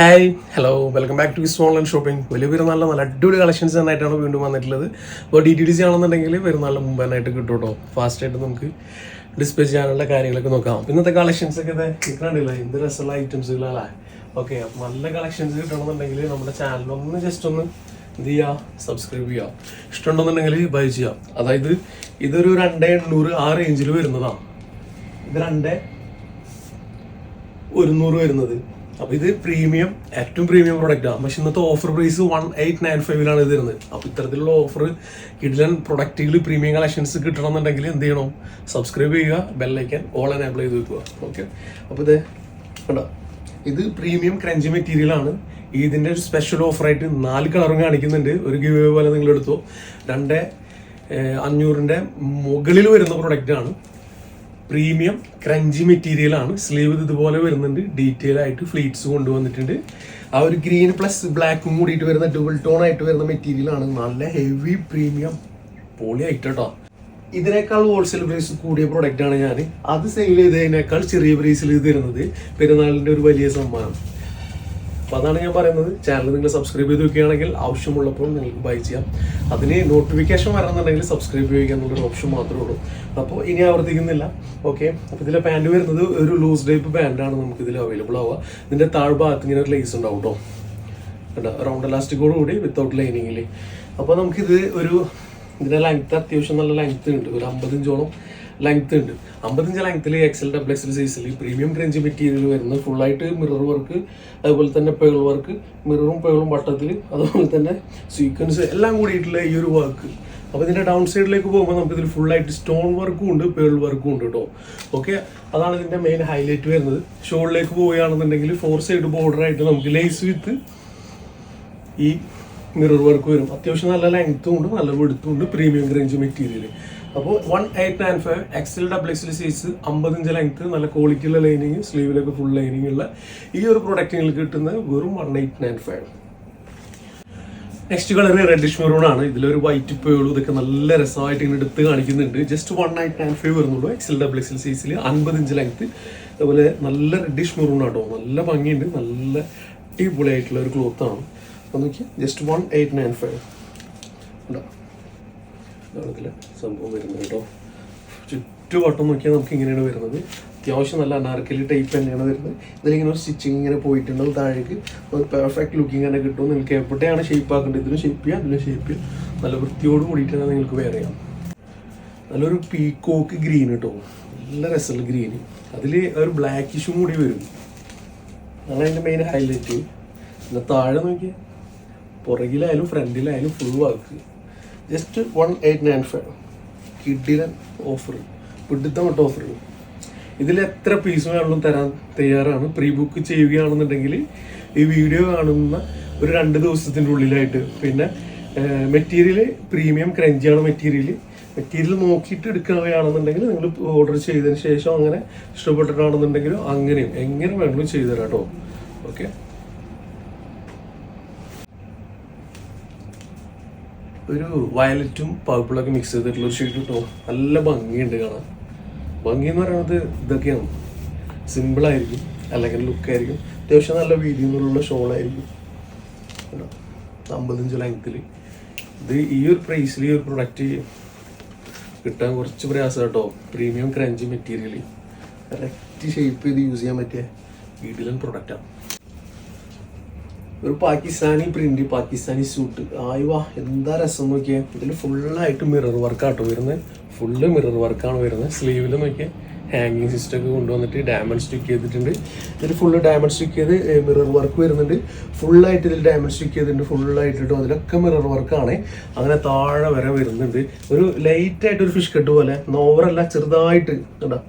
Hi hello welcome back to Wiz online shopping വലിയ പെരുന്നാളിൽ നല്ല അടിപൊളി കളക്ഷൻസ് തന്നെയായിട്ടാണ് വീണ്ടും വന്നിട്ടുള്ളത്. അപ്പോൾ ഡി ടി ഡി സി ആണെന്നുണ്ടെങ്കിൽ പെരുന്നാളിന് മുമ്പ് തന്നെയായിട്ട് കിട്ടും. കേട്ടോ ഫാസ്റ്റായിട്ട് നമുക്ക് ഡിസ്പ്ലേ ചെയ്യാനുള്ള കാര്യങ്ങളൊക്കെ നോക്കാം. ഇന്നത്തെ കളക്ഷൻസ് ഒക്കെ കിട്ടാണ്ടില്ല എന്ത് രസമുള്ള ഐറ്റംസുകളാണ് ഓക്കെ നല്ല കളക്ഷൻസ് കിട്ടണമെന്നുണ്ടെങ്കിൽ നമ്മുടെ ചാനലൊന്ന് ജസ്റ്റ് ഒന്ന് എന്ത് ചെയ്യുക സബ്സ്ക്രൈബ് ചെയ്യുക ഇഷ്ടമുണ്ടെന്നുണ്ടെങ്കിൽ ബൈ ചെയ്യാം. അതായത് ഇതൊരു രണ്ടേ എണ്ണൂറ് ആ റേഞ്ചിൽ വരുന്നതാണ് ഇത് രണ്ടേ ഒരുന്നൂറ് വരുന്നത്. അപ്പൊ ഇത് പ്രീമിയം ഏറ്റവും പ്രീമിയം പ്രൊഡക്റ്റ് ആണ് പക്ഷെ ഇന്നത്തെ offer price one eight nine ഫൈവിലാണ് ഇത് തരുന്നത് അപ്പൊ ഇത്തരത്തിലുള്ള ഓഫർ കിഡിലൻ പ്രൊഡക്റ്റുകൾ പ്രീമിയം കളക്ഷൻസ് കിട്ടണമെന്നുണ്ടെങ്കിൽ എന്ത് ചെയ്യണം? സബ്സ്ക്രൈബ് ചെയ്യുക ബെല്ലൈക്കൻ ഓൾ എനേബിൾ ചെയ്ത് വെക്കുക. ഓക്കെ അപ്പൊ ഇത് കണ്ടോ? ഇത് പ്രീമിയം ക്രഞ്ചി മെറ്റീരിയൽ ആണ്. ഇതിന്റെ ഒരു സ്പെഷ്യൽ ഓഫറായിട്ട് നാല് കളറും കാണിക്കുന്നുണ്ട്. ഒരു ഗിവ് പോലെ നിങ്ങൾ എടുത്തോ രണ്ട് അഞ്ഞൂറിന്റെ മുകളിൽ വരുന്ന പ്രൊഡക്റ്റ് ആണ്. പ്രീമിയം ക്രഞ്ചി മെറ്റീരിയൽ ആണ്. സ്ലീവ് ഇതുപോലെ വരുന്നുണ്ട്. ഡീറ്റെയിൽ ആയിട്ട് ഫ്ലീറ്റ്സ് കൊണ്ടുവന്നിട്ടുണ്ട്. ആ ഒരു ഗ്രീൻ പ്ലസ് ബ്ലാക്കും കൂടിയിട്ട് വരുന്ന ഡബിൾ ടോൺ ആയിട്ട് വരുന്ന മെറ്റീരിയൽ ആണ്. നല്ല ഹെവി പ്രീമിയം പോളി ആയിട്ട് കേട്ടോ ഇതിനേക്കാൾ ഹോൾസെയിൽ പ്രൈസ് കൂടിയ പ്രോഡക്റ്റ് ആണ് ഞാൻ അത് സെയിൽ ചെയ്തതിനേക്കാൾ ചെറിയ പ്രൈസിൽ ഇത് തരുന്നത് പെരുന്നാളിന്റെ ഒരു വലിയ സമ്മാനം അപ്പൊ അതാണ് ഞാൻ പറയുന്നത്. ചാനൽ നിങ്ങൾ സബ്സ്ക്രൈബ് ചെയ്ത് വെക്കുകയാണെങ്കിൽ ആവശ്യമുള്ളപ്പോൾ നിങ്ങൾക്ക് ബൈ ചെയ്യാം. അതിന് നോട്ടിഫിക്കേഷൻ വരണമെന്നുണ്ടെങ്കിൽ സബ്സ്ക്രൈബ് ചെയ്യുക എന്നുള്ളൊരു ഓപ്ഷൻ മാത്രമേ ഉള്ളൂ. അപ്പോൾ ഇനി ആവർത്തിക്കുന്നില്ല. ഓക്കെ അപ്പോൾ ഇതിലെ പാന്റ് വരുന്നത് ഒരു ലൂസ് ടൈപ്പ് പാന്റാണ് നമുക്ക് ഇതിൽ അവൈലബിൾ ആവുക. ഇതിന്റെ താഴ്ഭാഗത്ത് ഇങ്ങനെ ഒരു ലേസ് ഉണ്ടാവും കേട്ടോ കേട്ടോ റൗണ്ട് ഇലാസ്റ്റിക്കോട് കൂടി വിത്തൗട്ട് ലൈനിങ്ങിൽ അപ്പോൾ നമുക്കിത് ഒരു ഇതിന്റെ ലെങ്ത് അത്യാവശ്യം നല്ല ലെങ്ത് ഉണ്ട്. ഒരു അമ്പതിഞ്ചോളം ലെങ്ത് ഉണ്ട്. അമ്പതിഞ്ച് ലെങ്ത്തിൽ എക്സൽ ഡബിൾ എക്സൽ സൈസിൽ പ്രീമിയം ക്രഞ്ച് മെറ്റീരിയൽ വരുന്നത് ഫുള്ളായിട്ട് മിറർ വർക്ക് അതുപോലെ തന്നെ പേൾ വർക്ക് മിററും പേളും വട്ടത്തിൽ അതുപോലെ തന്നെ സീക്വൻസ് എല്ലാം കൂടിയിട്ടുള്ള ഈ ഒരു വർക്ക് അപ്പോൾ ഇതിന്റെ ഡൗൺ സൈഡിലേക്ക് പോകുമ്പോൾ നമുക്ക് ഇതിൽ ഫുള്ളായിട്ട് സ്റ്റോൺ വർക്കും ഉണ്ട് പേൾ വർക്കും ഉണ്ട് കേട്ടോ ഓക്കെ അതാണ് ഇതിന്റെ മെയിൻ ഹൈലൈറ്റ് വരുന്നത്. ഷോളിലേക്ക് പോവുകയാണെന്നുണ്ടെങ്കിൽ ഫോർ സൈഡ് ബോർഡർ ആയിട്ട് നമുക്ക് ലേസ് വിത്ത് ഈ മിറർ വർക്ക് വരും. അത്യാവശ്യം നല്ല ലെങ്ത്തും ഉണ്ട് നല്ല വെടുത്തും ഉണ്ട് പ്രീമിയം റേഞ്ച് മെറ്റീരിയൽ അപ്പോൾ one eight nine five XL double XL size അമ്പതിഞ്ച് length നല്ല ക്വാളിറ്റിയുള്ള ലൈനിങ് സ്ലീവിലൊക്കെ ഫുൾ ലൈനിങ് ഉള്ള ഈ ഒരു പ്രൊഡക്റ്റിൽ കിട്ടുന്നത് വെറും one eight nine five next colour reddish maroon ആണ്. ഇതിലൊരു വൈറ്റ് പേളും ഇതൊക്കെ നല്ല രസമായിട്ട് ഇങ്ങനെ എടുത്ത് കാണിക്കുന്നുണ്ട്. Just one nine nine five വരുന്നുള്ളൂ. എക്സൽ ഡബിൾ എക്സൽ സൈസിൽ അൻപത് ഇഞ്ച് ലെങ്ത് അതുപോലെ നല്ല റെഡിഷ് മെറൂൺ ആട്ടോ. നല്ല ഭംഗിയുണ്ട്. നല്ല അടിപൊളിയായിട്ടുള്ള ഒരു ക്ലോത്താണ് ആണ്. അപ്പോൾ നോക്കി just one eight nine five ഉണ്ടോ ഇതിലെ സംഭവം വരുന്നത് കേട്ടോ. ചുറ്റുവട്ടം നോക്കിയാൽ നമുക്ക് ഇങ്ങനെയാണ് വരുന്നത്. അത്യാവശ്യം നല്ല അനാർക്കലി ടൈപ്പ് തന്നെയാണ് വരുന്നത്. ഇതിലിങ്ങനെ ഒരു സ്റ്റിച്ചിങ് ഇങ്ങനെ പോയിട്ടുണ്ടാവും താഴേക്ക് പെർഫെക്റ്റ് ലുക്കിംഗ് തന്നെ കിട്ടും നിങ്ങൾക്ക് എവിടെയാണ് ഷേപ്പ് ആക്കേണ്ടത്? ഇതിലും ഷേപ്പ് ചെയ്യാം അതിലും ഷേപ്പ് നല്ല വൃത്തിയോട് കൂടിയിട്ടാണ് നിങ്ങൾക്ക് വെയർ ചെയ്യാം. നല്ലൊരു പീക്കോക്ക് ഗ്രീൻ കേട്ടോ. നല്ല രസമുള്ള ഗ്രീൻ അതിൽ ഒരു ബ്ലാക്കിഷും കൂടി വരും. അതാണ് അതിന്റെ മെയിൻ ഹൈലൈറ്റ് പിന്നെ താഴെ നോക്കിയാൽ പുറകിലായാലും ഫ്രണ്ടിലായാലും full work just one eight nine five. കിഡിലൻ ഓഫർ പിടുത്തമട്ട ഓഫർ ഇതിൽ എത്ര പീസ് വേണമെങ്കിലും തരാൻ തയ്യാറാണ്. പ്രീ ബുക്ക് ചെയ്യുകയാണെന്നുണ്ടെങ്കിൽ ഈ വീഡിയോ കാണുന്ന ഒരു രണ്ട് ദിവസത്തിന്റെ ഉള്ളിലായിട്ട്. പിന്നെ മെറ്റീരിയൽ പ്രീമിയം ക്രഞ്ചിയാണ് മെറ്റീരിയൽ മെറ്റീരിയൽ നോക്കിയിട്ട് എടുക്കുകയാണെന്നുണ്ടെങ്കിൽ നിങ്ങൾ ഓർഡർ ചെയ്തതിന് ശേഷം അങ്ങനെ ഇഷ്ടപ്പെട്ടിട്ടാണെന്നുണ്ടെങ്കിലും അങ്ങനെയും. എങ്ങനെ വേണമെങ്കിലും ചെയ്തു തരാം കേട്ടോ. ഓക്കെ ഒരു വയലറ്റും പർപ്പിളൊക്കെ മിക്സ് ചെയ്തിട്ടുള്ള ഒരു ഷീറ്റ് കിട്ടും നല്ല ഭംഗിയുണ്ട് കാണാൻ. ഭംഗി എന്ന് പറയുന്നത് ഇതൊക്കെയാണ് സിമ്പിളായിരിക്കും അല്ലെങ്കിൽ ലുക്കായിരിക്കും അത്യാവശ്യം നല്ല വീതിയുള്ള ഷോളായിരിക്കും. അമ്പത്തഞ്ച് ലെങ്ത്തിൽ ഇത് ഈ ഒരു പ്രൈസിൽ ഈ ഒരു പ്രൊഡക്റ്റ് കിട്ടാൻ കുറച്ച് പ്രയാസം കേട്ടോ. Premium crunchy material correct shape ചെയ്ത് യൂസ് ചെയ്യാൻ പറ്റിയ വീട്ടിലൻ പ്രൊഡക്റ്റാണ് ഒരു പാകിസ്ഥാനി പ്രിന്റ് പാകിസ്ഥാനി സൂട്ട് ആയിവാ എന്താ രസം നോക്കിയാൽ ഇതിൽ ഫുള്ളായിട്ട് മിറർ വർക്കാട്ടോ വരുന്നത് ഫുള്ള് മിറർ വർക്കാണ് വരുന്നത്. സ്ലീവിൽ നോക്കിയാൽ ഹാങ്ങിങ് സിസ്റ്റം ഒക്കെ കൊണ്ടുവന്നിട്ട് ഡയമണ്ട് സ്റ്റിക്ക് ചെയ്തിട്ടുണ്ട്. ഇതിൽ ഫുള്ള് ഡയമണ്ട് സ്റ്റിക്ക് ചെയ്ത് മിറർ വർക്ക് വരുന്നുണ്ട്. ഫുള്ളായിട്ട് ഇതിൽ ഡയമണ്ട് സ്റ്റിക്ക് ചെയ്തിട്ടുണ്ട്. ഫുള്ളായിട്ട് ഇട്ടോ അതിലൊക്കെ മിറർ വർക്കാണ് അങ്ങനെ താഴെ വരെ വരുന്നുണ്ട്. ഒരു ലൈറ്റ് ആയിട്ട് ഒരു ഫിഷ് കട്ട് പോലെ നോവറല്ല ചെറുതായിട്ട്. കേട്ടോ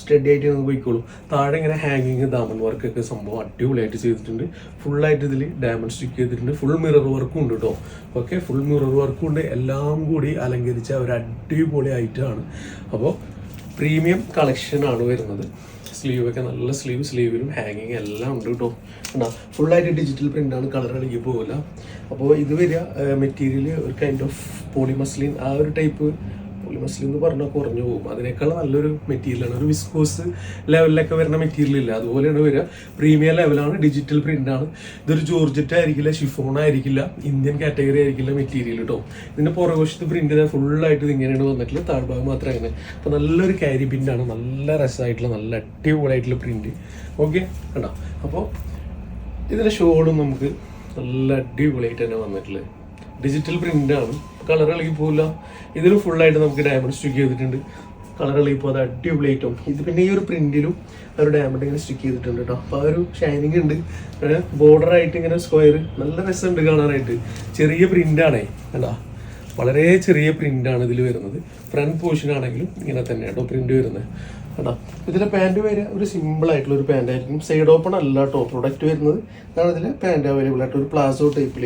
സ്റ്റഡി ആയിട്ട് ഞങ്ങൾ പോയിക്കോളൂ. താഴെ ഇങ്ങനെ ഹാങ്ങിങ് ദാമൻ വർക്കൊക്കെ സംഭവം അടിപൊളിയായിട്ട് ചെയ്തിട്ടുണ്ട്. ഫുള്ളായിട്ട് ഇതിൽ ഡയമണ്ട് സ്റ്റിക്ക് ചെയ്തിട്ടുണ്ട്. ഫുൾ മിറർ വർക്കും ഉണ്ട് കേട്ടോ ഓക്കെ ഫുൾ മിറർ വർക്കും ഉണ്ട്. എല്ലാം കൂടി അലങ്കരിച്ച ഒരു അടിപൊളി ഐറ്റമാണ് അപ്പോൾ പ്രീമിയം കളക്ഷൻ ആണ് വരുന്നത്. സ്ലീവ് ഒക്കെ നല്ല സ്ലീവ് സ്ലീവിലും ഹാങ്ങിങ് എല്ലാം ഉണ്ട് കേട്ടോ ഉണ്ടാ ഫുള്ളായിട്ട് ഡിജിറ്റൽ പ്രിന്റാണ് കളർ ഇളകി പോകില്ല അപ്പോൾ ഇത് വരിക മെറ്റീരിയൽ ഒരു കൈൻഡ് ഓഫ് പോളിമസ്ലിൻ ആ ഒരു ടൈപ്പ് പോളിമസ്ലിൻ എന്ന് പറഞ്ഞാൽ കുറഞ്ഞു പോകും. അതിനേക്കാൾ നല്ലൊരു മെറ്റീരിയലാണ് ഒരു വിസ്കോസ് ലെവലിലൊക്കെ വരുന്ന മെറ്റീരിയൽ ഇല്ല. അതുപോലെയാണ് വരിക. പ്രീമിയം ലെവലാണ് ഡിജിറ്റൽ പ്രിന്റ് ആണ്. ഇതൊരു ജോർജറ്റ് ആയിരിക്കില്ല ഷിഫോൺ ആയിരിക്കില്ല ഇന്ത്യൻ കാറ്റഗറി ആയിരിക്കില്ല മെറ്റീരിയൽ കേട്ടോ ഇതിന്റെ പുറകുവശത്ത് പ്രിന്റ് ചെയ്താൽ ഫുള്ളായിട്ട് ഇങ്ങനെയാണ് വന്നിട്ടുള്ളത്. താഴ്ഭാഗം മാത്രം അങ്ങനെ. അപ്പൊ നല്ലൊരു കാരി ആണ്. നല്ല രസമായിട്ടുള്ള നല്ല അടിപൊളിയായിട്ടുള്ള പ്രിന്റ് ഓക്കെ കണ്ടോ? അപ്പോൾ ഇതിന്റെ ഷോളും നമുക്ക് നല്ല അടിപൊളിയായിട്ട് തന്നെ വന്നിട്ടുള്ളത്. ഡിജിറ്റൽ പ്രിന്റ് ആണ്. കളർ ഇളകി പോവില്ല. ഇതിൽ ഫുള്ളായിട്ട് നമുക്ക് ഡയമണ്ട് സ്റ്റിക്ക് ചെയ്തിട്ടുണ്ട്. കളർ ഇളകി അടിപൊളി അടിപൊളിയായിട്ടും ഇത് പിന്നെ ഈ ഒരു പ്രിന്റിലും ഒരു ഡയമണ്ട് ഇങ്ങനെ സ്റ്റിക്ക് ചെയ്തിട്ടുണ്ട് കേട്ടോ അപ്പോൾ ആ ഒരു ഷൈനിങ് ഉണ്ട്. ബോർഡർ ആയിട്ട് ഇങ്ങനെ സ്ക്വയർ നല്ല രസമുണ്ട് കാണാനായിട്ട്. ചെറിയ പ്രിന്റ് ആണേ. കണ്ടാ? വളരെ ചെറിയ പ്രിന്റ് ആണ് ഇതിൽ വരുന്നത്. ഫ്രണ്ട് പോർഷൻ ആണെങ്കിലും ഇങ്ങനെ തന്നെ കേട്ടോ പ്രിന്റ് വരുന്നത്. കേട്ടോ ഇതിലെ പാന്റ് വരിക ഒരു സിമ്പിൾ ആയിട്ടുള്ള ഒരു പാന്റ് ആയിരിക്കും. സൈഡ് ഓപ്പൺ അല്ല കേട്ടോ പ്രൊഡക്റ്റ് വരുന്നത്. അതാണ് ഇതിലെ പാന്റ് അവൈലബിൾ ആയിട്ട്. ഒരു പ്ലാസോ ടൈപ്പിൽ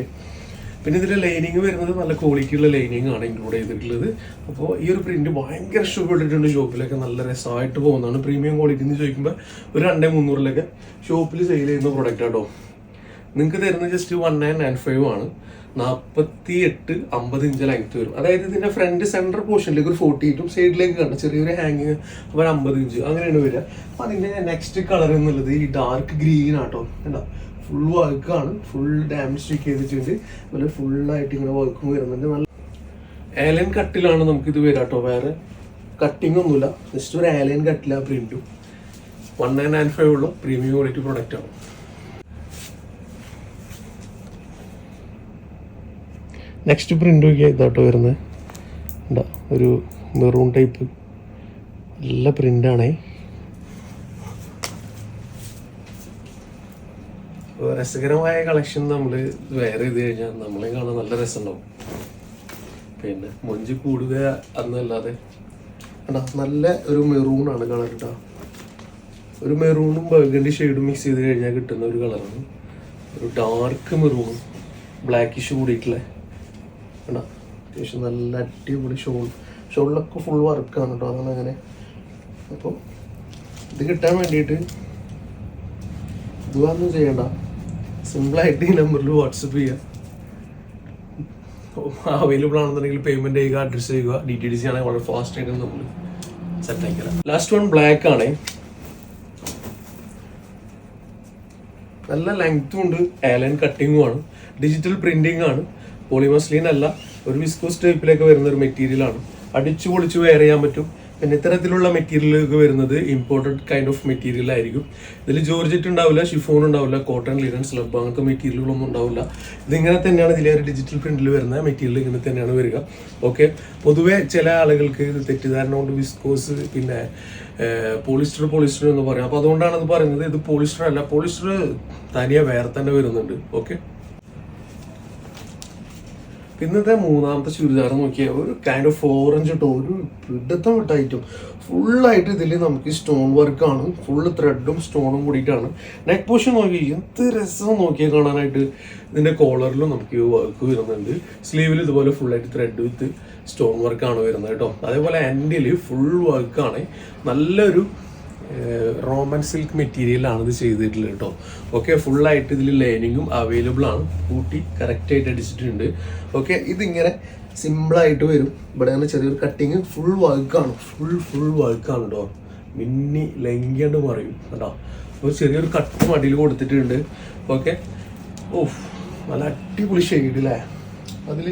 പിന്നെ ഇതിന്റെ ലൈനിങ് വരുന്നത് നല്ല ക്വാളിറ്റി ഉള്ള ലൈനിങ് ആണ് ഇൻക്ലൂഡ് ചെയ്തിട്ടുള്ളത്. അപ്പോൾ ഈ ഒരു പ്രിന്റ് ഭയങ്കര ഇഷ്ടപ്പെട്ടിട്ടുണ്ട് ഷോപ്പിലൊക്കെ നല്ല രസമായിട്ട് പോകുന്നതാണ്. പ്രീമിയം ക്വാളിറ്റി എന്ന് ചോദിക്കുമ്പോൾ ഒരു രണ്ടേ മുന്നൂറിലൊക്കെ ഷോപ്പിൽ സെയിൽ ചെയ്യുന്ന പ്രൊഡക്റ്റ് ആട്ടോ നിങ്ങൾക്ക് തരുന്നത് just one nine nine five ആണ്. നാൽപ്പത്തി എട്ട് അമ്പത് ഇഞ്ച് ലെങ്ത് വരും. അതായത് ഇതിന്റെ ഫ്രണ്ട് സെന്റർ പോർഷനിലേക്ക് ഒരു ഫോർട്ടി എയ്റ്റും സൈഡിലേക്ക് കണ്ട ചെറിയൊരു ഹാങ്ങിങ് അപ്പോൾ അമ്പത് ഇഞ്ച് അങ്ങനെയാണ് വരിക. അപ്പോൾ അതിന്റെ നെക്സ്റ്റ് കളർ എന്നുള്ളത് ഈ ഡാർക്ക് ഗ്രീൻ ആട്ടോ എന്താ ഫുൾ വർക്കാണ് ഫുൾ ഡാമേജ് ചെയ്തിട്ടുണ്ട്. അതുപോലെ ഫുള്ളായിട്ട് ഇങ്ങനെ വർക്കും വരുന്നുണ്ട്. നല്ല ഏലൻ കട്ടിലാണ് നമുക്ക് ഇത് വരാം കേട്ടോ വേറെ കട്ടിംഗ് ഒന്നുമില്ല. ജസ്റ്റ് ഒരു ഏലൻ കട്ടില പ്രിന്റും വൺ നയൻ നയൻ ഫൈവ് ഉള്ള. പ്രീമിയം ക്വാളിറ്റി പ്രൊഡക്റ്റ് ആണ്. നെക്സ്റ്റ് പ്രിന്റ് നോക്കിയാൽ ഇതാട്ടോ വരുന്നത്. ഒരു മെറൂൺ ടൈപ്പ് നല്ല പ്രിന്റാണേ രസകരമായ കളക്ഷൻ നമ്മൾ വേറെ ചെയ്ത് കഴിഞ്ഞാൽ നമ്മളെ കാണാൻ നല്ല രസമുണ്ടാവും. പിന്നെ മൊഞ്ച് കൂടുക എന്നല്ലാതെ നല്ല ഒരു മെറൂൺ ആണ് കളർ കേട്ടോ ഒരു മെറൂണും ബർഗണ്ടി ഷെയ്ഡും മിക്സ് ചെയ്ത് കഴിഞ്ഞാൽ കിട്ടുന്ന ഒരു കളറാണ് ഒരു ഡാർക്ക് മെറൂണും ബ്ലാക്കിഷ് കൂടിയിട്ടുള്ള. കണ്ടാ അത്യാവശ്യം നല്ല അടിപൊളി ഷോൾ ഷോളിലൊക്കെ ഫുൾ വർക്കാണ് കേട്ടോ അതാണ് അങ്ങനെ. അപ്പോൾ ഇത് കിട്ടാൻ വേണ്ടിയിട്ട് ഇതൊന്നും ചെയ്യണ്ട. സിമ്പിളായിട്ട് ഈ നമ്പറിൽ വാട്സപ്പ് ചെയ്യുക അവൈലബിൾ ആണെന്നുണ്ടെങ്കിൽ പേയ്മെന്റ് ചെയ്യുക അഡ്രസ് ചെയ്യുക ഡി ടി ഡി സി ആണെങ്കിൽ വളരെ ഫാസ്റ്റ് ആയിട്ട് നമ്മൾ സെറ്റ് ആക്കിയാൽ ലാസ്റ്റ് വൺ ബ്ലാക്ക് ആണ്. നല്ല ലെങ്ത്തും ഉണ്ട്. ഏലൻ കട്ടിങ്ങും ആണ്. ഡിജിറ്റൽ പ്രിന്റിംഗ് ആണ്. പോളിമസ്ലീൻ അല്ല. ഒരു വിസ്കോസ് ടൈപ്പിലേക്ക് വരുന്ന ഒരു മെറ്റീരിയൽ ആണ്. അടിച്ചു പൊളിച്ച് വെയർ ചെയ്യാൻ പറ്റും. പിന്നെ ഇത്തരത്തിലുള്ള മെറ്റീരിയലൊക്കെ വരുന്നത് ഇമ്പോർട്ടഡ് കൈൻഡ് ഓഫ് മെറ്റീരിയൽ ആയിരിക്കും. ഇതിൽ ജോർജറ്റ് ഉണ്ടാവില്ല ഷിഫോൺ ഉണ്ടാവില്ല കോട്ടൺ ലിനൻ സ്ലബ് അങ്ങനത്തെ മെറ്റീരിയലുകളൊന്നും ഉണ്ടാവില്ല. ഇതിങ്ങനെ തന്നെയാണ് ഇതിലെ ഒരു ഡിജിറ്റൽ പ്രിന്റിൽ വരുന്ന മെറ്റീരിയൽ ഇങ്ങനെ തന്നെയാണ് വരിക. ഓക്കെ പൊതുവേ ചില ആളുകൾക്ക് തെറ്റിദ്ധാരണ കൊണ്ട് വിസ്കോസ് പിന്നെ പോളിസ്റ്റർ പോളിസ്റ്റർ എന്ന് പറയാം. അപ്പോൾ അതുകൊണ്ടാണ് അത് പറയുന്നത് ഇത് പോളിസ്റ്റർ അല്ല. പോളിസ്റ്റർ തനിയെ വേറെ തന്നെ വരുന്നുണ്ട്. ഓക്കെ ഇന്നത്തെ മൂന്നാമത്തെ ചുരിദാർ നോക്കിയാൽ ഒരു കൈൻഡ് ഓഫ് ഫോർ ഇഞ്ച് ടോ ഒരു പിടുത്തം ഐറ്റം ഫുള്ളായിട്ട് ഇതിൽ നമുക്ക് സ്റ്റോൺ വർക്കാണ് ഫുള്ള് ത്രെഡും സ്റ്റോണും കൂടിയിട്ടാണ്. നെക്ക് പോഷൻ നോക്കി എന്ത് രസം നോക്കിയാൽ കാണാനായിട്ട് ഇതിന്റെ കോളറിലും നമുക്ക് ഈ വർക്ക് വരുന്നുണ്ട്. സ്ലീവിൽ ഇതുപോലെ ഫുള്ളായിട്ട് ത്രെഡ് വിത്ത് സ്റ്റോൺ വർക്കാണ് വരുന്നത് കേട്ടോ. അതേപോലെ എൻഡിൽ ഫുൾ വർക്കാണ് നല്ലൊരു റോമൻ സിൽക്ക് മെറ്റീരിയലാണ് ഇത് ചെയ്തിട്ടുള്ളത് കേട്ടോ. ഓക്കെ ഫുള്ളായിട്ട് ഇതിൽ ലൈനിങ്ങും അവൈലബിൾ ആണ്. കൂട്ടി കറക്റ്റായിട്ട് അടിച്ചിട്ടുണ്ട്. ഓക്കെ ഇതിങ്ങനെ സിമ്പിളായിട്ട് വരും. ഇവിടെ അങ്ങനെ ചെറിയൊരു കട്ടിങ് ഫുൾ വർക്കാണ് ഫുൾ ഫുൾ വർക്കാണ് കേട്ടോ. മിന്നി ലംഘ്യണ്ട് പറയും കേട്ടോ. ഒരു ചെറിയൊരു കട്ട് മടിയിൽ കൊടുത്തിട്ടുണ്ട്. ഓക്കെ ഓ നല്ല അടിപൊളി ഷെയ്ഡ് അല്ലേ അതിൽ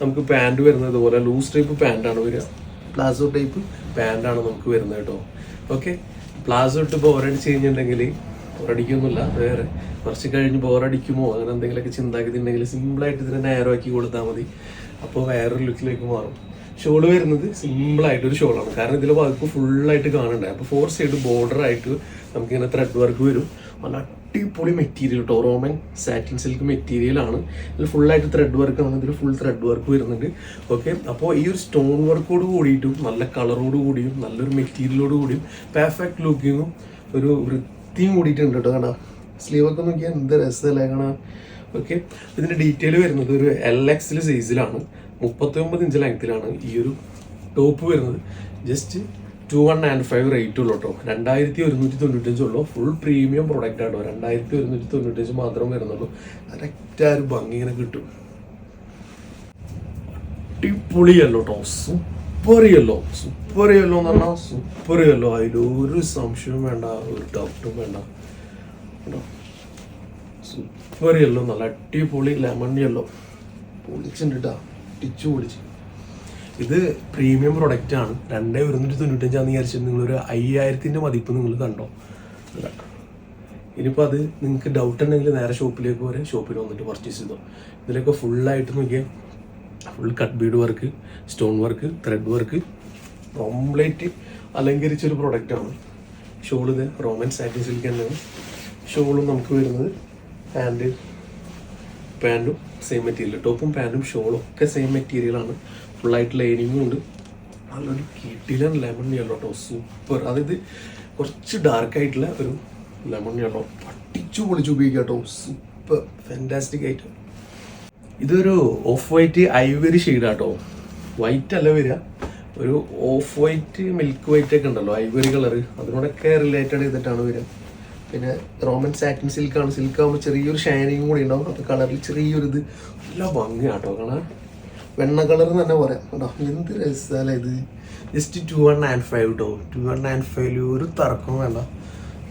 നമുക്ക് പാന്റ് വരുന്നത് ഇതുപോലെ ലൂസ് ടൈപ്പ് പാന്റാണ് വരിക. പ്ലാസോ ടൈപ്പ് പാന്റാണ് നമുക്ക് വരുന്നത് കേട്ടോ. ഓക്കെ പ്ലാസോ ഇട്ട് ബോറടിച്ച് കഴിഞ്ഞിട്ടുണ്ടെങ്കിൽ ബോറടിക്കൊന്നുമില്ല വേറെ. കുറച്ച് കഴിഞ്ഞ് ബോറടിക്കുമോ? അങ്ങനെ എന്തെങ്കിലുമൊക്കെ ചിന്താക്കിയിട്ടുണ്ടെങ്കിൽ സിമ്പിളായിട്ട് ഇതിനെ നേരമാക്കി കൊടുത്താൽ മതി. അപ്പോൾ വേറൊരു ലുക്കിലേക്ക് മാറും. ഷോൾ വരുന്നത് സിമ്പിളായിട്ട് ഒരു ഷോളാണ്. കാരണം ഇതിൽ വർക്ക് ഫുള്ളായിട്ട് കാണണ്ടേ? അപ്പോൾ ഫോർ സൈഡ് ബോർഡർ ആയിട്ട് നമുക്കിങ്ങനെ ത്രെഡ് വർക്ക് വരും. നല്ല അടിപൊളി മെറ്റീരിയൽ കേട്ടോ റോമൻ സാറ്റിൻ സിൽക്ക് മെറ്റീരിയൽ ആണ്. ഇതിൽ ഫുള്ളായിട്ട് ത്രെഡ് വർക്ക് ആണ്. ഇതിൽ ഫുൾ ത്രെഡ് വർക്ക് വരുന്നുണ്ട്. ഓക്കെ അപ്പോൾ ഈ ഒരു സ്റ്റോൺ വർക്കോട് കൂടിയിട്ടും നല്ല കളറോട് കൂടിയും നല്ലൊരു മെറ്റീരിയലോട് കൂടിയും പെർഫെക്റ്റ് ലുക്കിങ്ങും ഒരു വൃത്തിയും കൂടിയിട്ടുണ്ട് കേട്ടോ കാണാം സ്ലീവ് ഒക്കെ നോക്കിയാൽ എന്ത് രസമല്ലേ കാണാ ഓക്കെ ഇതിന്റെ ഡീറ്റെയിൽ വരുന്നത് ഒരു എൽ എക്സിൽ സൈസിലാണ് മുപ്പത്തി ഒമ്പത് ഇഞ്ച് ലെങ്ത്തിലാണ് ഈ ഒരു ടോപ്പ് വരുന്നത്. Just two one and five rate ഉള്ളൂ കേട്ടോ രണ്ടായിരത്തി ഒരുന്നൂറ്റി തൊണ്ണൂറ്റഞ്ച് ഉള്ളൂ ഫുൾ പ്രീമിയം പ്രൊഡക്റ്റ് ആണോ രണ്ടായിരത്തി ഒരുന്നൂറ്റി തൊണ്ണൂറ്റഞ്ച് മാത്രം വരുന്നുള്ളൂ. കറക്റ്റ് ആ ഒരു ഭംഗി ഇങ്ങനെ കിട്ടും. അടിപൊളിയല്ലോ കേട്ടോ സൂപ്പർ യെല്ലോ സൂപ്പർ യെല്ലോ എന്ന് പറഞ്ഞാൽ സൂപ്പർ യെല്ലോ അതിലൊരു സംശയവും വേണ്ട ഒരു ഡൗട്ടും വേണ്ട. കേട്ടോ സൂപ്പർ യെല്ലോ നല്ല അടിപൊളി ലെമൺ യെല്ലോ പൊളിച്ചിട്ടുണ്ട് കേട്ടോ ടിച്ചു പൊളിച്ച്. ഇത് പ്രീമിയം പ്രൊഡക്റ്റ് ആണ്. രണ്ടേ ഒരുന്നൂറ്റി തൊണ്ണൂറ്റഞ്ചാന്ന് വിചാരിച്ചിട്ട് നിങ്ങളൊരു അയ്യായിരത്തിന്റെ മതിപ്പ് നിങ്ങൾ കണ്ടോ? അല്ല ഇനിയിപ്പോൾ അത് നിങ്ങൾക്ക് ഡൗട്ട് ഉണ്ടെങ്കിൽ നേരെ ഷോപ്പിലേക്ക് പോരെ. ഷോപ്പിൽ വന്നിട്ട് പർച്ചേസ് ചെയ്തോ. ഇതിലൊക്കെ ഫുള്ളായിട്ട് നോക്കിയാൽ full cut bead work stone work thread work complete അലങ്കരിച്ചൊരു പ്രൊഡക്റ്റാണ് ഷോൾ ഇത് റോമൻ സാറ്റിൻ സിൽക്ക് തന്നെയാണ് ഷോളും നമുക്ക് വരുന്നത് പാന്റ് പാന്റും സെയിം മെറ്റീരിയൽ ടോപ്പും പാന്റും ഷോളും ഒക്കെ സെയിം മെറ്റീരിയലാണ് ഫുള്ളായിട്ട് ലൈനിങ്ങും ഉണ്ട്. നല്ലൊരു കിട്ടിലൻ ലെമൺ യെല്ലോ കേട്ടോ സൂപ്പർ അതായത് കുറച്ച് ഡാർക്ക് ആയിട്ടുള്ള ഒരു ലെമൺ യെല്ലോ പട്ടിച്ചു പൊളിച്ച് ഉപയോഗിക്കാം സൂപ്പർ ഫാന്റാസ്റ്റിക് ആയിട്ട് ഇതൊരു ഓഫ് വൈറ്റ് ഐവറി ഷെയ്ഡാട്ടോ വൈറ്റ് അല്ല വരിക. ഒരു ഓഫ് വൈറ്റ് മിൽക്ക് വൈറ്റ് ഒക്കെ ഉണ്ടല്ലോ ഐവറി കളർ അതിനോടൊക്കെ റിലേറ്റഡ് ചെയ്തിട്ടാണ് വരിക. പിന്നെ റോമൻ സാറ്റിൻ സിൽക്കാണ് സിൽക്ക് ആകുമ്പോൾ ചെറിയൊരു ഷൈനിങ് കൂടി ഉണ്ടാവും. അപ്പോൾ കളറിൽ ചെറിയൊരു ഇത് നല്ല ഭംഗിയാട്ടോ കാണാൻ വെണ്ണ കളർ എന്ന് തന്നെ പറയാം. കേട്ടോ എന്ത് രസമല്ല ഇത്? Just two one nine five കേട്ടോ ടു വൺ നയൻ ഫൈവിൽ ഒരു തർക്കവും വേണ്ട.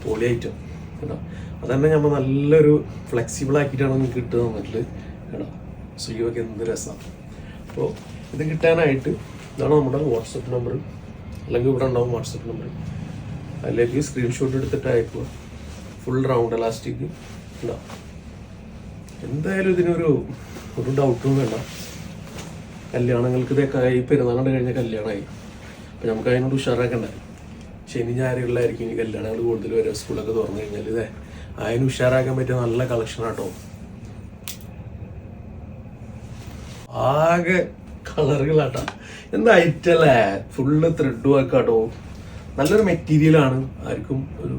പൊളി ഐറ്റം കേട്ടോ അതന്നെ നമ്മൾ നല്ലൊരു ഫ്ലെക്സിബിൾ ആക്കിയിട്ടാണ് നമുക്ക് കിട്ടുക തന്നിട്ട് കേട്ടോ സുയോക്ക് എന്ത് രസമാണ് അപ്പോൾ ഇത് കിട്ടാനായിട്ട് ഇതാണ് നമ്മുടെ വാട്സപ്പ് നമ്പർ അല്ലെങ്കിൽ ഇവിടെ ഉണ്ടാവും വാട്സപ്പ് നമ്പർ അതിലേക്ക് സ്ക്രീൻഷോട്ട് എടുത്തിട്ട് അയക്കുക. ഫുൾ റൗണ്ട് ലാസ്റ്റിക്ക് ഉണ്ടാവും എന്തായാലും ഇതിനൊരു ഒരു ഡൗട്ടും വേണ്ട. കല്യാണങ്ങൾക്ക് ഇതൊക്കെ ഈ പെരുന്നാളുണ്ട് കഴിഞ്ഞ കല്യാണമായി. അപ്പം നമുക്ക് അതിനോട് ഉഷാറാക്കണ്ടേ? ശനി ഞായറുകളിലായിരിക്കും ഈ കല്യാണങ്ങൾ കൂടുതൽ വരെ സ്കൂളൊക്കെ തുറന്നു കഴിഞ്ഞാൽ ഇതേ. അതിന് ഉഷാറാക്കാൻ പറ്റിയ നല്ല കളക്ഷൻ ആട്ടോ ആകെ കളറുകളാട്ടാ. എന്താ ഐറ്റല്ലേ ഫുള്ള് ത്രെഡ് വർക്കാട്ടോ നല്ലൊരു മെറ്റീരിയലാണ് ആർക്കും ഒരു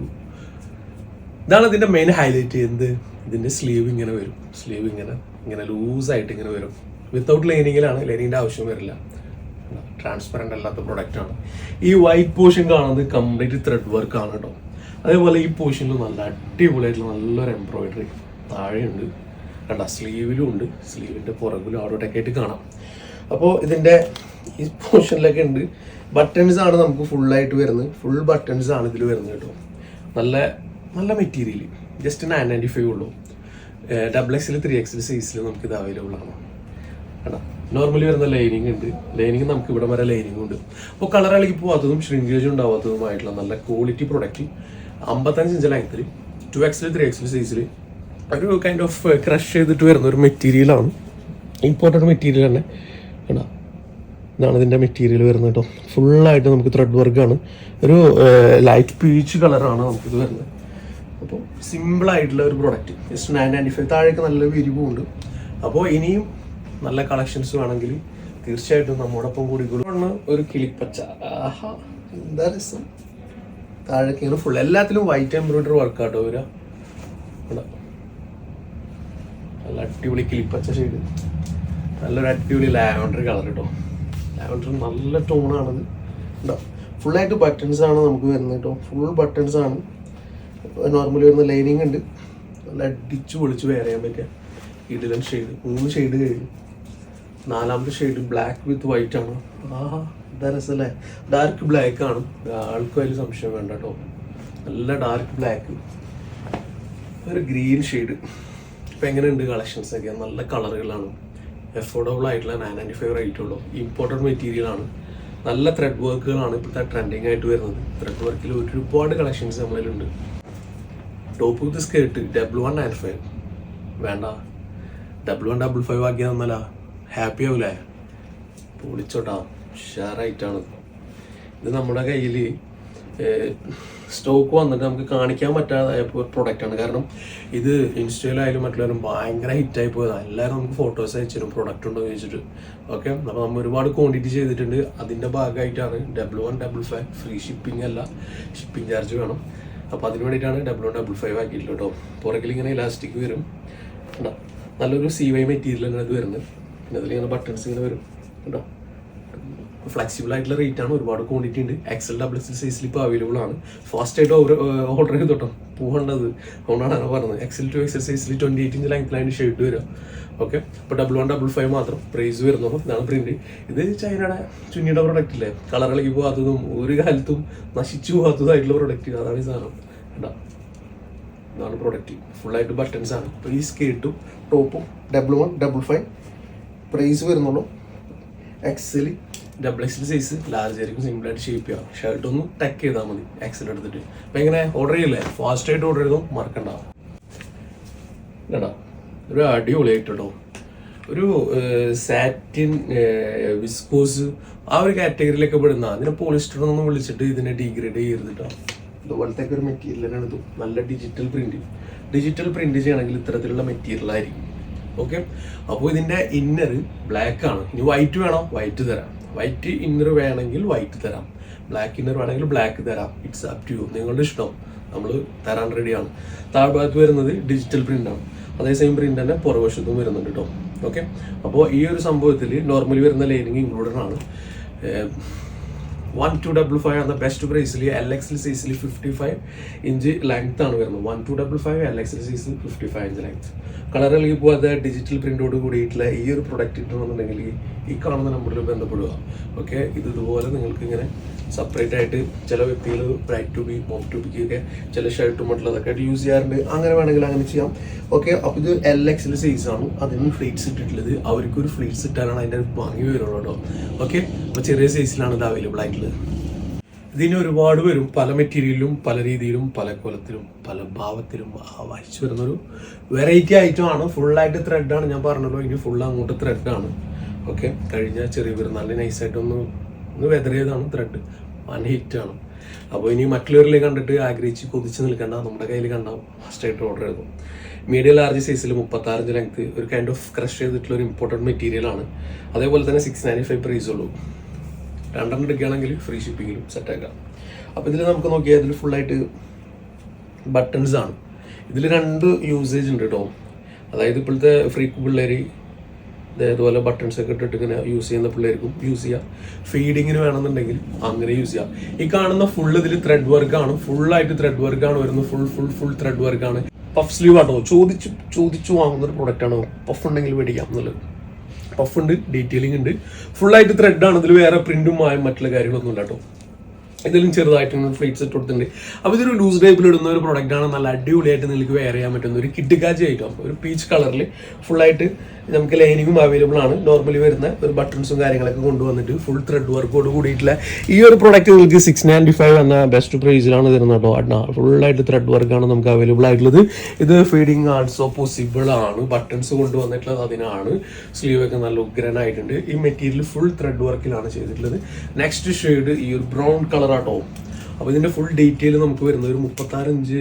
ഇതാണ് ഇതിന്റെ മെയിൻ ഹൈലൈറ്റ് എന്ത്? ഇതിന്റെ സ്ലീവ് ഇങ്ങനെ വരും. സ്ലീവ് ഇങ്ങനെ ഇങ്ങനെ ലൂസായിട്ട് ഇങ്ങനെ വരും. വിത്തൗട്ട് ലൈനിങ്ങിലാണ് ലൈനിങ്ങിന്റെ ആവശ്യം വരില്ല. ട്രാൻസ്പെറന്റ് അല്ലാത്ത പ്രൊഡക്റ്റ് ആണ്. ഈ വൈറ്റ് പോർഷൻ കാണുന്നത് കംപ്ലീറ്റ് ത്രെഡ് വർക്ക് ആണ് കേട്ടോ. അതേപോലെ ഈ പോർഷനിൽ നല്ല അടിപൊളിയായിട്ടുള്ള നല്ലൊരു എംബ്രോയിഡറി താഴെയുണ്ട്. കണ്ട സ്ലീവിലും ഉണ്ട്. സ്ലീവിന്റെ പുറകിലും അവിടോട്ടൊക്കെ ആയിട്ട് കാണാം. അപ്പോൾ ഇതിന്റെ ഈ പോർഷനിലൊക്കെ ഉണ്ട്. ബട്ടൺസ് ആണ് നമുക്ക് ഫുള്ളായിട്ട് വരുന്നത്. ഫുൾ ബട്ടൺസ് ആണ് ഇതിൽ വരുന്നത് കേട്ടോ. നല്ല നല്ല material just nine ninety five ഉള്ളൂ ഡബിൾ എക്സിൽ ത്രീ എക്സിൽ സൈസിൽ നമുക്ക് ഇത് അവൈലബിൾ ആണ്. നോർമലി വരുന്ന ലൈനിങ് ഉണ്ട്. ലൈനിങ് നമുക്ക് ഇവിടെ വരെ ലൈനിങ് ഉണ്ട്. അപ്പോൾ കളർ ഇളകി പോവാത്തതും ഷ്രിങ്കേജ് ഉണ്ടാവാത്തതുമായിട്ടുള്ള നല്ല ക്വാളിറ്റി പ്രൊഡക്റ്റ് അമ്പത്തഞ്ച് ഇഞ്ച് ലെങ്ത്തിൽ ടു എക്സിൽ ത്രീ എക്സിൽ സൈസിൽ ഒരു കൈൻഡ് ഓഫ് ക്രഷ് ചെയ്തിട്ട് വരുന്ന ഒരു മെറ്റീരിയലാണ് ഇമ്പോർട്ടന്റ് മെറ്റീരിയൽ തന്നെ. കേട്ടോ ഇതാണ് ഇതിന്റെ മെറ്റീരിയൽ വരുന്നത് കേട്ടോ. ഫുള്ളായിട്ട് നമുക്ക് ത്രെഡ് വർക്കാണ് ഒരു ലൈറ്റ് പീച്ച് കളറാണ് നമുക്കിത് വരുന്നത്. അപ്പോൾ സിമ്പിളായിട്ടുള്ള ഒരു product just nine ninety five താഴേക്ക് നല്ല വിരിവുമുണ്ട് അപ്പോൾ ഇനിയും നല്ല കളക്ഷൻസ് വേണമെങ്കിൽ തീർച്ചയായിട്ടും നമ്മോടൊപ്പം കൂടി കൂടി ഒരു കിളിപ്പച്ച. ആഹാ എന്താ രസം? താഴേക്കാണ് ഫുൾ എല്ലാത്തിലും വൈറ്റ് എംബ്രോയിഡറി വർക്കാട്ടോ വരിക ഇവിടെ. നല്ല അടിപൊളി കിളിപ്പച്ച ഷെയ്ഡ് നല്ലൊരു അടിപൊളി ലാവൻഡർ കളർ കേട്ടോ ലാവൻഡർ നല്ല ടോണാണത് ഉണ്ടോ ഫുള്ളായിട്ട് ബട്ടൺസ് ആണ് നമുക്ക് വരുന്നത് കേട്ടോ ഫുൾ ബട്ടൺസ് ആണ്. നോർമലി വരുന്ന ലൈനിങ് ഉണ്ട്. നല്ല അടിച്ചു പൊളിച്ച് വെയർ ചെയ്യാൻ പറ്റിയ ഇതിലും ഷെയ്ഡ് മൂന്ന് ഷെയ്ഡ് കഴിഞ്ഞു. നാലാമത്തെ ഷെയ്ഡ് ബ്ലാക്ക് വിത്ത് വൈറ്റ് ആണ്. ആഹാ എന്താ രസമല്ലേ ഡാർക്ക് ബ്ലാക്ക് ആണ്. ആൾക്കും അതിൽ സംശയം വേണ്ട കേട്ടോ. നല്ല ഡാർക്ക് ബ്ലാക്ക് ഒരു ഗ്രീൻ ഷെയ്ഡ് ഇപ്പം എങ്ങനെയുണ്ട് കളക്ഷൻസ് ഒക്കെ? നല്ല കളറുകളാണ്. എഫോർഡബിൾ ആയിട്ടുള്ള നയൻ നയന്റി ഫൈവ് റേറ്റ് ഉള്ളൂ. ഇമ്പോർട്ടന്റ് മെറ്റീരിയൽ ആണ്. നല്ല ത്രെഡ് വർക്കുകളാണ് ഇപ്പോഴത്തെ ട്രെൻഡിങ് ആയിട്ട് വരുന്നത്. ത്രെഡ് വർക്കിൽ ഒരുപാട് collections നമ്മളിലുണ്ട് top with skirt double one nine five വേണ്ട. ഡബിൾ വൺ ഡബിൾ ഫൈവ് ആക്കിയാൽ തന്നല്ല ഹാപ്പി ആവൂലേ പൊളിച്ചോട്ടാ ഉഷാറായിട്ടാണ്. ഇത് നമ്മുടെ കയ്യിൽ സ്റ്റോക്ക് വന്നിട്ട് നമുക്ക് കാണിക്കാൻ പറ്റാതായ പ്രൊഡക്റ്റ് ആണ്. കാരണം ഇത് ഇൻസ്റ്റയിലായാലും മറ്റുള്ളവരും ഭയങ്കര ഹിറ്റായി പോയതാണ് എല്ലാവരും നമുക്ക് ഫോട്ടോസ് അയച്ചിരും പ്രൊഡക്റ്റ് ഉണ്ടോ ചോദിച്ചിട്ട്. ഓക്കെ അപ്പോൾ നമ്മൾ ഒരുപാട് ക്വാണ്ടിറ്റി ചെയ്തിട്ടുണ്ട്. അതിന്റെ ഭാഗമായിട്ടാണ് double one double five free shipping അല്ല ഷിപ്പിംഗ് ചാർജ് വേണം. അപ്പോൾ അതിന് വേണ്ടിയിട്ടാണ് ഡബിൾ വൺ ഡബിൾ ഫൈവ് ആക്കിയിട്ടുള്ളത് കേട്ടോ പുറകിൽ ഇങ്ങനെ ഇലാസ്റ്റിക് വരും നല്ലൊരു സി വൈ മെറ്റീരിയൽ ആണ് ഇത് വരുന്നത്. പിന്നെ അതിലിങ്ങനെ ബട്ടൺസ് ഇങ്ങനെ വരും. കേട്ടോ ഫ്ലെക്സിബിൾ ആയിട്ടുള്ള റേറ്റ് ആണ് ഒരുപാട് ക്വാണ്ടിറ്റി ഉണ്ട്. എക്സൽ ഡബിൾ എക്സൽ സൈസിൽ ഇപ്പോൾ അവൈലബിൾ ആണ്. ഫാസ്റ്റ് ആയിട്ട് ഓർഡർ ചെയ്തോട്ടോ പോകേണ്ടത് അതുകൊണ്ടാണ് അങ്ങനെ പറഞ്ഞത്. എക്സൽ ടു എക്സൽ സൈസിൽ ട്വന്റി എയ്റ്റ് ഇഞ്ച് ലെങ്ത്തിലാണ് ഷർട്ട് വരിക. ഓക്കെ അപ്പോൾ ഡബിൾ വൺ ഡബിൾ ഫൈവ് മാത്രം. പ്രൈസ് വരുന്നു ഇതാണ് പ്രിന്റ് ഇത് ചൈനയുടെ ചുന്നിയുടെ പ്രൊഡക്റ്റ് ഇല്ലേ? കളർ പോകാത്തതും ഒരു കാലത്തും നശിച്ചു പോകാത്തതായിട്ടുള്ള പ്രൊഡക്റ്റ് അതാണ് ഈ സാധനം. കേട്ടോ ഇതാണ് പ്രൊഡക്റ്റ് ഫുള്ളായിട്ട് ബട്ടൺസ് ആണ്. അപ്പോൾ ഈ സ്കേട്ടും ടോപ്പും double one double five price വരുന്നുള്ളൂ. XL double XL size large ആയിരിക്കും സിമ്പിൾ ആയിട്ട് ഷേപ്പ് ചെയ്യാം. ഷർട്ട് ഒന്ന് ടക്ക് ചെയ്താൽ മതി എക്സൽ എടുത്തിട്ട്. അപ്പം എങ്ങനെ? ഓർഡർ ചെയ്യില്ലേ? ഫാസ്റ്റ് ആയിട്ട് ഓർഡർ ചെയ്തോ? മറക്കണ്ട. കേട്ടോ ഒരു അടിപൊളിയായിട്ട്? കേട്ടോ ഒരു സാറ്റിൻ വിസ്കോസ് ആ ഒരു കാറ്റഗറിയിലൊക്കെ പെടുന്ന അതിനെ പോളിസ്റ്റർ ഒന്നും വിളിച്ചിട്ട് ഇതിനെ ഡീഗ്രേഡ് ചെയ്യരുത് കേട്ടോ ഇതുപോലത്തെ ഒരു മെറ്റീരിയലാണ് ഇത് നല്ല ഡിജിറ്റൽ പ്രിന്റ് ഡിജിറ്റൽ പ്രിന്റ് ചെയ്യണമെങ്കിൽ ഇത്തരത്തിലുള്ള മെറ്റീരിയൽ ആയിരിക്കും. ഓക്കെ അപ്പോൾ ഇതിന്റെ ഇന്നർ ബ്ലാക്ക് ആണ്. ഇനി വൈറ്റ് വേണോ? വൈറ്റ് തരാം. വൈറ്റ് ഇന്നർ വേണമെങ്കിൽ വൈറ്റ് തരാം. ബ്ലാക്ക് ഇന്നർ വേണമെങ്കിൽ ബ്ലാക്ക് തരാം. ഇറ്റ്സ് അപ് ടു യു നിങ്ങളുടെ ഇഷ്ടം. നമ്മൾ തരാൻ റെഡിയാണ് താഴ്ഭാഗത്ത് വരുന്നത് ഡിജിറ്റൽ പ്രിന്റാണ് ആണ്. അതേസെയിം പ്രിന്റ് തന്നെ പുറവശത്തും വരുന്നുണ്ട് കേട്ടോ ഓക്കെ അപ്പോൾ ഈ ഒരു സംഭവത്തിൽ നോർമലി വരുന്ന ലൈനിങ് ഇൻക്ലൂഡഡ് ആണ്. വൺ ടു ഡബിൾ ഫൈവ് ആണ് ബെസ്റ്റ് പ്രൈസിൽ എൽ എക്സിൽ സൈസിൽ ഫിഫ്റ്റി ഫൈവ് ഇഞ്ച് ലെങ്ത് ആണ് വരുന്നത്. One two double five L XL സൈസിൽ fifty five inch length colour അല്ലെങ്കിൽ പോകാതെ ഡിജിറ്റൽ പ്രിന്റോട് കൂടിയിട്ടുള്ള ഈ ഒരു പ്രൊഡക്റ്റ് കിട്ടണമെന്നുണ്ടെങ്കിൽ ഈ കാണുന്ന നമ്പറിൽ ബന്ധപ്പെടുക. ഓക്കെ ഇത് ഇതുപോലെ നിങ്ങൾക്ക് ഇങ്ങനെ സെപ്പറേറ്റ് ആയിട്ട് ചില വ്യക്തികൾ bride to be mom to ബിക്ക് ഒക്കെ ചില ഷർട്ടും മറ്റുള്ളതൊക്കെ ആയിട്ട് യൂസ് ചെയ്യാറുണ്ട്. അങ്ങനെ വേണമെങ്കിൽ അങ്ങനെ ചെയ്യാം. ഓക്കെ അപ്പോൾ ഇത് എൽ എക്സിൽ സൈസ് ആണ്. അതിന് ഫ്ലീറ്റ്സ് ഇട്ടിട്ടുള്ളത്. അവർക്ക് ഒരു ഫ്ലീറ്റ്സ് ഇട്ടാലാണ് അതിന്റെ വാങ്ങി വരുള്ളൂ കേട്ടോ. ഓക്കെ അപ്പോൾ ചെറിയ സൈസിലാണ് ഇത് അവൈലബിൾ ആയിട്ടുള്ളത്. ഇതിന് ഒരുപാട് പേരും പല മെറ്റീരിയലിലും പല രീതിയിലും പല കൊലത്തിലും പല ഭാവത്തിലും വായിച്ചു വരുന്നൊരു വെറൈറ്റി ഐറ്റം ആണ്. ഫുള്ളായിട്ട് ത്രെഡാണ് ഞാൻ പറഞ്ഞല്ലോ ഇനി ഫുൾ അങ്ങോട്ട് ത്രെഡാണ് ഓക്കെ കഴിഞ്ഞ ചെറിയ പെരുന്നാളിന് നൈസായിട്ടൊന്ന് ഒന്ന് വെതറിയതാണ് ത്രെഡ് വൺ ഹിറ്റ് ആണ്. അപ്പോൾ ഇനി മറ്റുള്ളവരിലെ കണ്ടിട്ട് ആഗ്രഹിച്ച് കൊതിച്ച് നിൽക്കേണ്ട. നമ്മുടെ കയ്യിൽ കണ്ട ഫസ്റ്റായിട്ട് ഓർഡർ ചെയ്തു മീഡിയം ലാർജ് സൈസിൽ മുപ്പത്താറിഞ്ച് ലെങ്ത് ഒരു കൈൻഡ് ഓഫ് ക്രഷ് ചെയ്തിട്ടുള്ള ഒരു ഇമ്പോർട്ടന്റ് മെറ്റീരിയൽ ആണ്. അതേപോലെ തന്നെ സിക്സ് നയന്റി ഫൈവ് പ്രൈസ് ഉള്ളൂ. രണ്ടെണ്ണം എടുക്കുകയാണെങ്കിൽ ഫ്രീ ഷിപ്പിങ്ങിലും സെറ്റാക്കാം അപ്പോൾ ഇതിൽ നമുക്ക് നോക്കിയാൽ ഇതിൽ ഫുള്ളായിട്ട് ബട്ടൺസ് ആണ്. ഇതിൽ രണ്ട് യൂസേജ് ഉണ്ട് കേട്ടോ അതായത് ഇപ്പോഴത്തെ ഫ്രീ പിള്ളേർ ഇതേപോലെ ബട്ടൺസ് ഒക്കെ ഇട്ടിട്ട് ഇങ്ങനെ യൂസ് ചെയ്യുന്ന പിള്ളേർക്കും യൂസ് ചെയ്യാം. ഫീഡിങ്ങിന് വേണമെന്നുണ്ടെങ്കിൽ അങ്ങനെ യൂസ് ചെയ്യാം. ഈ കാണുന്ന ഫുൾ ഇതിൽ ത്രെഡ് വർക്കാണ് ഫുള്ളായിട്ട് ത്രെഡ് വർക്കാണ് വരുന്നത്. ഫുൾ ഫുൾ ഫുൾ ത്രെഡ് വർക്കാണ് പഫ് സ്ലീവ് ആട്ടോ. ചോദിച്ചു ചോദിച്ചു വാങ്ങുന്ന ഒരു പ്രൊഡക്റ്റാണ് പഫ് ഉണ്ടെങ്കിൽ മേടിക്കാം എന്നുള്ളത്. പഫ് ഉണ്ട് ഡീറ്റെയിലിംഗ് ഉണ്ട്. ഫുള്ളായിട്ട് ആണ്. ഇതിൽ വേറെ പ്രിന്റും ആയും മറ്റുള്ള കാര്യങ്ങളൊന്നും ഇല്ല കേട്ടോ ഇതിലും ചെറുതായിട്ട് ഫ്ലീറ്റ്സ് ഇട്ട് കൊടുത്തിട്ടുണ്ട്. അപ്പോൾ ഇതൊരു ലൂസ് ടൈപ്പിൽ ഇടുന്ന ഒരു പ്രോഡക്റ്റ് ആണ്. നല്ല അടിപൊളിയായിട്ട് നിങ്ങൾക്ക് വെയർ ചെയ്യാൻ പറ്റുന്ന ഒരു കിഡ് കിഡ്കാജി ഐറ്റം ഒരു പീച്ച് കളറിൽ ഫുള്ളായിട്ട് നമുക്ക് ലൈനിങ്ങും അവൈലബിൾ ആണ്. നോർമലി വരുന്ന ഒരു ബട്ടൺസും കാര്യങ്ങളൊക്കെ കൊണ്ടുവന്നിട്ട് ഫുൾ ത്രെഡ് വർക്കോട് കൂടിയിട്ടുള്ള ഈ ഒരു പ്രോഡക്റ്റ് നിങ്ങൾക്ക് സിക്സ് നയന്റി ഫൈവ് എന്ന ബെസ്റ്റ് പ്രൈസിലാണ് തരുന്നത് കേട്ടോ അണ്ണാ. ഫുള്ളായിട്ട് ത്രെഡ് വർക്കാണ് നമുക്ക് അവൈലബിൾ ആയിട്ടുള്ളത്. ഇത് ഫീഡിങ് ആൾസോ പോസിബിൾ ആണ്. ബട്ടൺസ് കൊണ്ടുവന്നിട്ടുള്ളത് അതിനാണ്. സ്ലീവ് ഒക്കെ നല്ല ഉഗ്രനായിട്ടുണ്ട്. ഈ മെറ്റീരിയൽ ഫുൾ ത്രെഡ് വർക്കിലാണ് ചെയ്തിട്ടുള്ളത്. നെക്സ്റ്റ് ഷെയ്ഡ് ഈ ഒരു ബ്രൗൺ കളർ ആട്ടോ അപ്പോൾ ഇതിന്റെ ഫുൾ ഡീറ്റെയിൽ നമുക്ക് വരുന്നത് ഒരു മുപ്പത്താറ് ഇഞ്ച്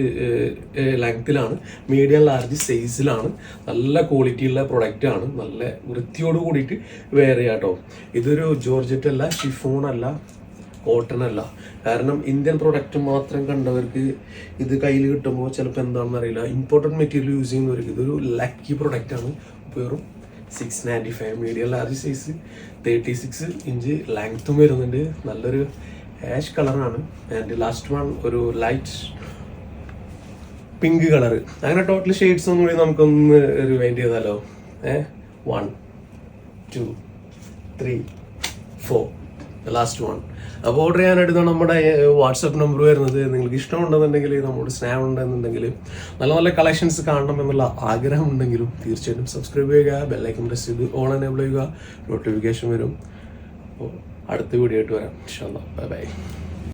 ലെങ്ത്തിലാണ് മീഡിയം ലാർജ് സൈസിലാണ് നല്ല ക്വാളിറ്റി ഉള്ള പ്രൊഡക്റ്റ് ആണ്. നല്ല വൃത്തിയോട് കൂടിയിട്ട് വെയർ ചെയ്യാം കേട്ടോ ഇതൊരു ജോർജറ്റ് അല്ല ഷിഫോൺ അല്ല കോട്ടൺ അല്ല. കാരണം ഇന്ത്യൻ പ്രൊഡക്റ്റ് മാത്രം കണ്ടവർക്ക് ഇത് കയ്യിൽ കിട്ടുമ്പോൾ ചിലപ്പോൾ എന്താണെന്ന് അറിയില്ല. ഇമ്പോർട്ടന്റ് മെറ്റീരിയൽ യൂസ് ചെയ്യുന്നവർക്ക് ഇതൊരു ലക്കി പ്രൊഡക്റ്റ് ആണ്. വെറും six ninety five medium large size thirty six inch ലെങ്ത്തും വരുന്നുണ്ട്. നല്ലൊരു ആഷ് കളറാണ് ആൻഡ് ലാസ്റ്റ് വൺ ഒരു ലൈറ്റ് പിങ്ക് കളർ അങ്ങനെ ടോട്ടൽ ഷെയ്ഡ്സ് ഒന്നും കൂടി നമുക്കൊന്ന് റിവൈൻഡ് ചെയ്താലോ? ഏ? One two three four last one അപ്പോൾ ഓർഡർ ചെയ്യാനായിട്ട് നമ്മുടെ വാട്സപ്പ് നമ്പർ വരുന്നത്. നിങ്ങൾക്ക് ഇഷ്ടമുണ്ടെന്നുണ്ടെങ്കിൽ നമ്മുടെ സ്നാപ് ഉണ്ടെന്നുണ്ടെങ്കിൽ നല്ല നല്ല കളക്ഷൻസ് കാണണം എന്നുള്ള ആഗ്രഹം ഉണ്ടെങ്കിലും തീർച്ചയായിട്ടും സബ്സ്ക്രൈബ് ചെയ്യുക. ബെല്ലൈക്കൺ പ്രസ് ചെയ്ത് ഓൺ എനേബിൾ ചെയ്യുക. നോട്ടിഫിക്കേഷൻ വരും. അപ്പോൾ അടുത്ത വീഡിയോ ആയിട്ട് വരാം. Bye bye